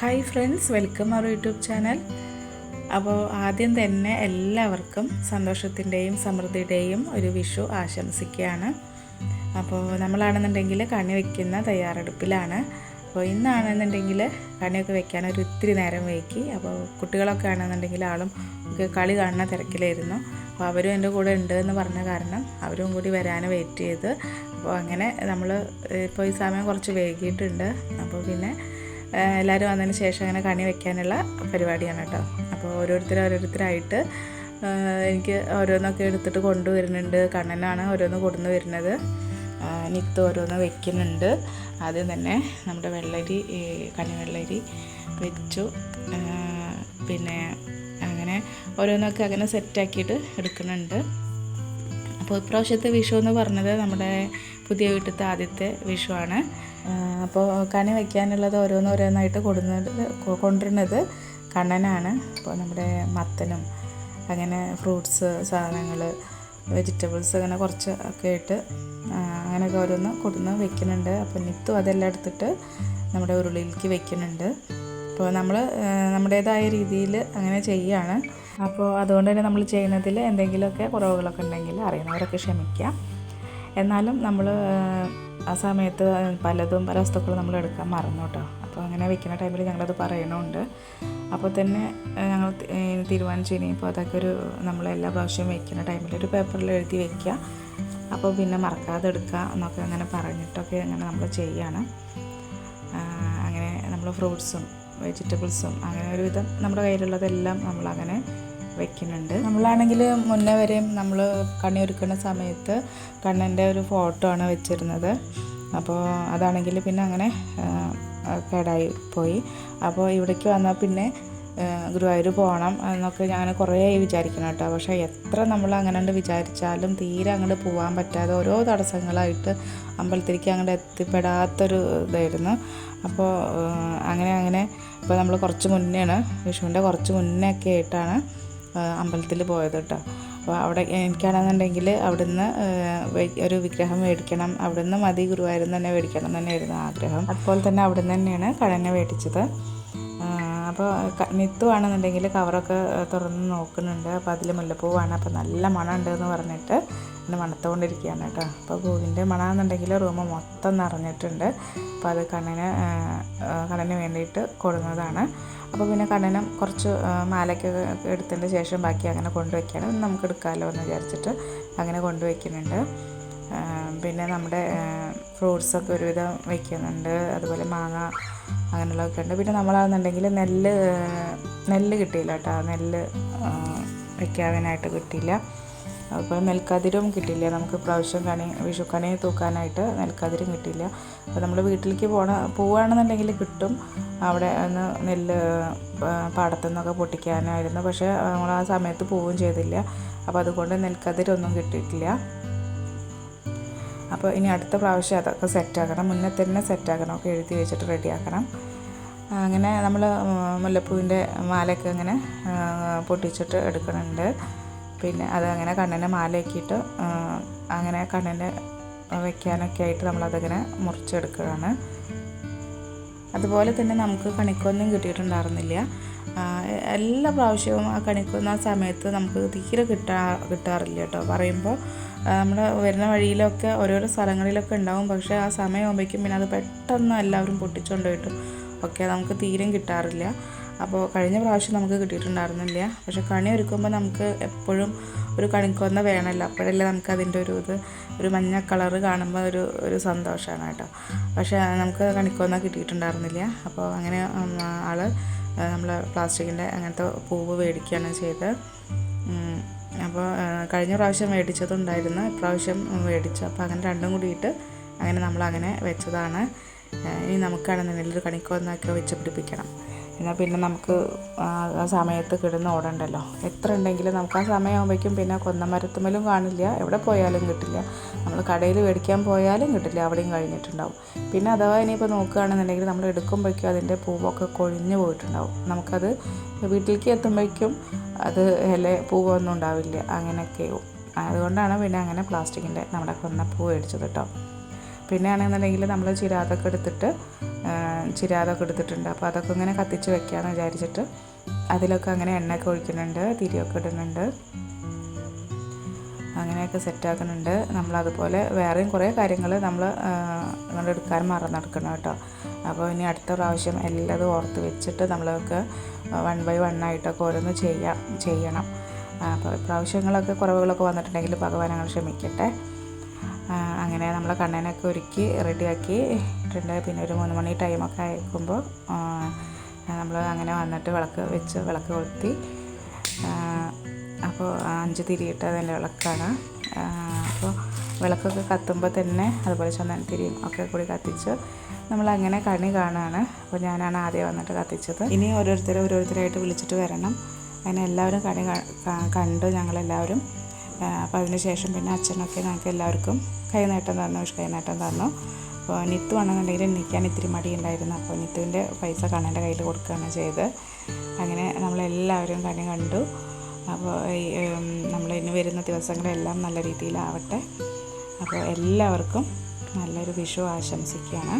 Hi friends welcome our YouTube channel. അപ്പോൾ ആദ്യം തന്നെ എല്ലാവർക്കും സന്തോഷത്തിന്റെയും സമൃദ്ധിയുടെയും ഒരു വിഷു ആശംസിക്കുകയാണ്. അപ്പോൾ നമ്മളാണെന്നുണ്ടെങ്കിൽ കണി വയ്ക്കുന്ന തയ്യാറെടുപ്പിലാണ്. അപ്പോൾ ഇന്നാണെന്നുണ്ടെങ്കിൽ കണിയൊക്കെ വെക്കാൻ ഒരു ഇത്തിരി നേരം വൈകി. അപ്പോൾ കുട്ടികളൊക്കെ ആണെന്നുണ്ടെങ്കിൽ ആളും ഒക്കെ കളി കാണുന്ന തിരക്കിലായിരുന്നു. അപ്പോൾ അവരും എന്റെ കൂടെ ഉണ്ട് എന്ന് പറഞ്ഞ കാരണം അവരും കൂടി വരാൻ വെയിറ്റ് ചെയ്ത്. അപ്പോൾ അങ്ങനെ നമ്മൾ ഇപ്പോൾ ഈ സമയം കുറച്ച് വൈകിയിട്ടുണ്ട്. അപ്പോൾ പിന്നെ എല്ലാവരും വന്നതിന് ശേഷം അങ്ങനെ കണി വെക്കാനുള്ള പരിപാടിയാണ് കേട്ടോ. അപ്പോൾ ഓരോരുത്തർ ഓരോരുത്തരായിട്ട് എനിക്ക് ഓരോന്നൊക്കെ എടുത്തിട്ട് കൊണ്ടുവരുന്നുണ്ട്. കണ്ണനാണ് ഓരോന്ന് കൊണ്ടുവന്ന് വരുന്നത്. നിത്ത് ഓരോന്ന് വെക്കുന്നുണ്ട്. ആദ്യം തന്നെ നമ്മുടെ വെള്ളരി കണി വെള്ളരി വെച്ചു. പിന്നെ അങ്ങനെ ഓരോന്നൊക്കെ അങ്ങനെ സെറ്റാക്കിയിട്ട് എടുക്കുന്നുണ്ട്. അപ്പോൾ ഇപ്രാവശ്യത്തെ വിഷു എന്ന് പറഞ്ഞത് നമ്മുടെ പുതിയ വീട്ടിലത്തെ ആദ്യത്തെ വിഷു ആണ്. അപ്പോൾ കണി വയ്ക്കാനുള്ളത് ഓരോന്നോരോന്നായിട്ട് കൊടുക്കുന്നത് കൊണ്ടുവരുന്നത് കണ്ണനാണ്. അപ്പോൾ നമ്മുടെ മത്തനും അങ്ങനെ ഫ്രൂട്ട്സ് സാധനങ്ങൾ വെജിറ്റബിൾസ് അങ്ങനെ കുറച്ച് ഒക്കെ ആയിട്ട് അങ്ങനെയൊക്കെ ഓരോന്ന് കൊടുന്ന് വെക്കുന്നുണ്ട് അപ്പോൾ നിത്തും അതെല്ലാം എടുത്തിട്ട് നമ്മുടെ ഉരുളിയിലേക്ക് വെക്കുന്നുണ്ട് അപ്പോൾ നമ്മൾ നമ്മുടേതായ രീതിയിൽ അങ്ങനെ ചെയ്യുകയാണ് അപ്പോൾ അതുകൊണ്ട് തന്നെ നമ്മൾ ചെയ്യുന്നതിൽ എന്തെങ്കിലുമൊക്കെ കുറവുകളൊക്കെ ഉണ്ടെങ്കിൽ അറിയുന്നവരൊക്കെ ക്ഷമിക്കുക. എന്നാലും നമ്മൾ ആ സമയത്ത് പലതും പല വസ്തുക്കളും നമ്മൾ എടുക്കാൻ മറന്നു കേട്ടോ. അപ്പോൾ അങ്ങനെ വെക്കുന്ന ടൈമിൽ ഞങ്ങളത് പറയണമുണ്ട് അപ്പോൾ തന്നെ ഞങ്ങൾ തീരുമാനിച്ചു. ഇനിയിപ്പോൾ അതൊക്കെ ഒരു നമ്മൾ എല്ലാ പ്രാവശ്യവും വെക്കുന്ന ടൈമിൽ ഒരു പേപ്പറിൽ എഴുതി വെക്കുക. അപ്പോൾ പിന്നെ മറക്കാതെ എടുക്കുക എന്നൊക്കെ അങ്ങനെ പറഞ്ഞിട്ടൊക്കെ അങ്ങനെ നമ്മൾ ചെയ്യുകയാണ്. അങ്ങനെ നമ്മൾ ഫ്രൂട്ട്സും വെജിറ്റബിൾസും അങ്ങനെ ഒരുവിധം നമ്മുടെ കയ്യിലുള്ളതെല്ലാം നമ്മളങ്ങനെ വെക്കുന്നുണ്ട്. നമ്മളാണെങ്കിൽ മുന്നേ വരെയും നമ്മൾ കണി ഒരുക്കുന്ന സമയത്ത് കണ്ണന്റെ ഒരു ഫോട്ടോ ആണ് വെച്ചിരുന്നത്. അപ്പോൾ അതാണെങ്കിൽ പിന്നെ അങ്ങനെ കേടായി പോയി. അപ്പോൾ ഇവിടേക്ക് വന്നാൽ പിന്നെ ഗുരുവായൂർ പോകണം എന്നൊക്കെ ഞാൻ കുറേ വിചാരിക്കണം കേട്ടോ. പക്ഷേ എത്ര നമ്മൾ അങ്ങനെ വിചാരിച്ചാലും തീരെ അങ്ങോട്ട് പോകാൻ പറ്റാതെ ഓരോ തടസ്സങ്ങളായിട്ട് അമ്പലത്തിലേക്ക് അങ്ങോട്ട് എത്തിപ്പെടാത്തൊരു ഇതായിരുന്നു. അപ്പോൾ അങ്ങനെ അങ്ങനെ. ഇപ്പോൾ നമ്മൾ കുറച്ച് മുന്നെയാണ് വിഷുവിന്റെ കുറച്ച് മുന്നേ ഒക്കെ ആയിട്ടാണ് അമ്പലത്തിൽ പോയത് കേട്ടോ. അപ്പോൾ അവിടെ എനിക്കാണെന്നുണ്ടെങ്കിൽ അവിടുന്ന് ഒരു വിഗ്രഹം മേടിക്കണം. അവിടുന്ന് മതി ഗുരുവായൂരിൽ തന്നെ മേടിക്കണം എന്ന് തന്നെയായിരുന്നു ആഗ്രഹം. അതുപോലെ തന്നെ അവിടുന്ന് തന്നെയാണ് കടനെ മേടിച്ചത്. അപ്പോൾ നിത്തുവാണെന്നുണ്ടെങ്കിൽ കവറൊക്കെ തുറന്ന് നോക്കുന്നുണ്ട്. അപ്പോൾ അതിൽ മുല്ലപ്പൂവാണ്. അപ്പോൾ നല്ല മണമുണ്ട് എന്ന് പറഞ്ഞിട്ട് എന്നെ മണത്തുകൊണ്ടിരിക്കുകയാണ് കേട്ടോ. അപ്പോൾ പൂവിന്റെ മണമെന്നുണ്ടെങ്കിൽ റൂം മൊത്തം നിറഞ്ഞിട്ടുണ്ട്. അപ്പോൾ അത് കണ്ണിന് കണ്ണിന് വേണ്ടിയിട്ട് കൊടുക്കുന്നതാണ് അപ്പോൾ പിന്നെ കണ്ണിനും കുറച്ച് മാലയ്ക്ക് എടുത്തതിന് ശേഷം ബാക്കി അങ്ങനെ കൊണ്ടുവയ്ക്കുകയാണ്. നമുക്ക് എടുക്കാമല്ലോ എന്ന് വിചാരിച്ചിട്ട് അങ്ങനെ കൊണ്ടുവയ്ക്കുന്നുണ്ട്. പിന്നെ നമ്മുടെ ഫ്രൂട്ട്സൊക്കെ ഒരുവിധം വയ്ക്കുന്നുണ്ട്. അതുപോലെ മാങ്ങ അങ്ങനെയുള്ളതൊക്കെ ഉണ്ട്. പിന്നെ നമ്മളാണെന്നുണ്ടെങ്കിൽ നെല്ല് നെല്ല് കിട്ടിയില്ല കേട്ടോ. നെല്ല് വയ്ക്കാനായിട്ട് കിട്ടിയില്ല. അതുപോലെ നെൽക്കതിരും കിട്ടില്ല നമുക്ക് പ്രാവശ്യം കണി വിഷുക്കണി തൂക്കാനായിട്ട് നെൽക്കതിരും കിട്ടില്ല അപ്പോൾ നമ്മൾ വീട്ടിലേക്ക് പോണ പോവുകയാണെന്നുണ്ടെങ്കിൽ കിട്ടും. അവിടെ ഒന്ന് നെല്ല് പാടത്തു നിന്നൊക്കെ പൊട്ടിക്കാനായിരുന്നു. പക്ഷേ നമ്മൾ ആ സമയത്ത് പോവുകയും ചെയ്തില്ല. അപ്പോൾ അതുകൊണ്ട് നെൽക്കതിരൊന്നും കിട്ടിയിട്ടില്ല. അപ്പോൾ ഇനി അടുത്ത പ്രാവശ്യം അതൊക്കെ സെറ്റാക്കണം. മുന്നേ തന്നെ സെറ്റാക്കണം. ഒക്കെ എഴുതി വെച്ചിട്ട് റെഡിയാക്കണം. അങ്ങനെ നമ്മൾ മുല്ലപ്പൂവിന്റെ മാലയൊക്കെ അങ്ങനെ പൊട്ടിച്ചിട്ട് എടുക്കുന്നുണ്ട്. പിന്നെ അതങ്ങനെ കണ്ണിനെ മാലയാക്കിയിട്ട് അങ്ങനെ കണ്ണിന്റെ വെക്കാനൊക്കെ ആയിട്ട് നമ്മളതങ്ങനെ മുറിച്ചെടുക്കുകയാണ്. അതുപോലെ തന്നെ നമുക്ക് കണിക്കൊന്നും കിട്ടിയിട്ടുണ്ടായിരുന്നില്ല. എല്ലാ പ്രാവശ്യവും ആ കണിക്കൊന്ന സമയത്ത് നമുക്ക് തീരെ കിട്ടാ കിട്ടാറില്ല കേട്ടോ. പറയുമ്പോൾ നമ്മൾ വരുന്ന വഴിയിലൊക്കെ ഓരോരോ സ്ഥലങ്ങളിലൊക്കെ ഉണ്ടാവും. പക്ഷേ ആ സമയമാകുമ്പോഴേക്കും പിന്നെ അത് പെട്ടെന്ന് എല്ലാവരും പൊട്ടിച്ചുകൊണ്ട് പോയിട്ടും ഒക്കെ നമുക്ക് തീരെയും കിട്ടാറില്ല. അപ്പോൾ കഴിഞ്ഞ പ്രാവശ്യം നമുക്ക് കിട്ടിയിട്ടുണ്ടായിരുന്നില്ല. പക്ഷേ കണി ഒരുക്കുമ്പോൾ നമുക്ക് എപ്പോഴും ഒരു കണിക്കൊന്ന വേണമല്ലോ. അപ്പോഴല്ലേ നമുക്ക് അതിന്റെ ഒരു ഇത് ഒരു മഞ്ഞ കളറ് കാണുമ്പോൾ ഒരു ഒരു സന്തോഷമാണ് കേട്ടോ. പക്ഷേ നമുക്ക് കണിക്കൊന്ന കിട്ടിയിട്ടുണ്ടായിരുന്നില്ല. അപ്പോൾ അങ്ങനെ ആൾ നമ്മൾ പ്ലാസ്റ്റിക്കിന്റെ അങ്ങനത്തെ പൂവ് മേടിക്കുകയാണ് ചെയ്തത്. അപ്പോൾ കഴിഞ്ഞ പ്രാവശ്യം മേടിച്ചതുണ്ടായിരുന്നു. ഇപ്രാവശ്യം മേടിച്ചു. അപ്പോൾ അങ്ങനെ രണ്ടും കൂടിയിട്ട് അങ്ങനെ നമ്മളങ്ങനെ വെച്ചതാണ്. ഇനി നമുക്കാണെന്നുണ്ടെങ്കിൽ ഒരു കണിക്കൊന്നൊക്കെ വെച്ച് പിടിപ്പിക്കണം. എന്നാൽ പിന്നെ നമുക്ക് ആ സമയത്ത് കിടന്ന് ഓടണ്ടല്ലോ. എത്ര ഉണ്ടെങ്കിലും നമുക്ക് ആ സമയമാകുമ്പോഴേക്കും പിന്നെ കൊന്നമരത്തുമ്മലും കാണില്ല. എവിടെ പോയാലും കിട്ടില്ല. നമ്മൾ കടയിൽ മേടിക്കാൻ പോയാലും കിട്ടില്ല. അവിടെയും കഴിഞ്ഞിട്ടുണ്ടാവും. പിന്നെ അഥവാ ഇനിയിപ്പോൾ നോക്കുകയാണെന്നുണ്ടെങ്കിൽ നമ്മൾ എടുക്കുമ്പോഴേക്കും അതിന്റെ പൂവൊക്കെ കൊഴിഞ്ഞു പോയിട്ടുണ്ടാവും. നമുക്കത് വീട്ടിലേക്ക് എത്തുമ്പോഴേക്കും അത് ഇല പൂവൊന്നും ഉണ്ടാവില്ല. അങ്ങനെയൊക്കെയാവും അതുകൊണ്ടാണ് പിന്നെ അങ്ങനെ പ്ലാസ്റ്റിക്കിന്റെ നമ്മുടെ കൊന്നപ്പൂ മേടിച്ചത് കേട്ടോ. പിന്നെ ആണെന്നുണ്ടെങ്കിൽ നമ്മൾ ചിരാതൊക്കെ എടുത്തിട്ട് ചിരാതൊക്കെ എടുത്തിട്ടുണ്ട്. അപ്പോൾ അതൊക്കെ ഇങ്ങനെ കത്തിച്ച് വെക്കാമെന്ന് വിചാരിച്ചിട്ട് അതിലൊക്കെ അങ്ങനെ എണ്ണയൊക്കെ ഒഴിക്കുന്നുണ്ട് തിരിയൊക്കെ ഇടുന്നുണ്ട്. അങ്ങനെയൊക്കെ സെറ്റാക്കുന്നുണ്ട് നമ്മളതുപോലെ വേറെയും കുറേ കാര്യങ്ങൾ നമ്മൾ ഇങ്ങോട്ട് എടുക്കാൻ മറന്നു നടക്കണം കേട്ടോ. അപ്പോൾ ഇനി അടുത്ത പ്രാവശ്യം എല്ലാതും ഓർത്ത് വെച്ചിട്ട് നമ്മളൊക്കെ വൺ ബൈ വൺ ആയിട്ടൊക്കെ ഓരോന്ന് ചെയ്യാം ചെയ്യണം. അപ്പോൾ പ്രാവശ്യങ്ങളൊക്കെ കുറവുകളൊക്കെ വന്നിട്ടുണ്ടെങ്കിൽ ഭഗവാൻ അങ്ങനെ ക്ഷമിക്കട്ടെ. അങ്ങനെ നമ്മൾ കണ്ണനൊക്കെ ഒരുക്കി റെഡിയാക്കി ഇട്ടിട്ടുണ്ട്. പിന്നെ ഒരു മൂന്ന് മണി ടൈമൊക്കെ അയക്കുമ്പോൾ നമ്മൾ അങ്ങനെ വന്നിട്ട് വിളക്ക് വെച്ച് വിളക്ക് കൊളുത്തി. അപ്പോൾ അഞ്ച് തിരിയിട്ട് അതിന്റെ വിളക്കാണ്. അപ്പോൾ വിളക്കൊക്കെ കത്തുമ്പോൾ തന്നെ അതുപോലെ ചന്ദനത്തിരിയും ഒക്കെ കൂടി കത്തിച്ച് നമ്മൾ അങ്ങനെ കണി കാണുകയാണ് അപ്പോൾ ഞാനാണ് ആദ്യം വന്നിട്ട് കത്തിച്ചത്. ഇനി ഓരോരുത്തരെ ഓരോരുത്തരായിട്ട് വിളിച്ചിട്ട് വരണം. അങ്ങനെ എല്ലാവരും കണി കണ്ടു ഞങ്ങളെല്ലാവരും അപ്പോൾ അതിനുശേഷം പിന്നെ അച്ഛനൊക്കെ ഞങ്ങൾക്ക് എല്ലാവർക്കും കൈനേട്ടം തന്നു കൈനേട്ടം തന്നു. അപ്പോൾ നിത്തു ആണെന്നുണ്ടെങ്കിൽ നിൽക്കാൻ ഇത്തിരി മടിയുണ്ടായിരുന്നു അപ്പോൾ നിത്തുവിന്റെ പൈസ കണ്ണന്റെ കയ്യിൽ കൊടുക്കുകയാണ് ചെയ്ത് അങ്ങനെ നമ്മളെല്ലാവരും കണി കണ്ടു. അപ്പോൾ നമ്മൾ ഇനി വരുന്ന ദിവസങ്ങളെല്ലാം നല്ല രീതിയിലാവട്ടെ. അപ്പോൾ എല്ലാവർക്കും നല്ലൊരു വിഷു ആശംസിക്കുകയാണ്.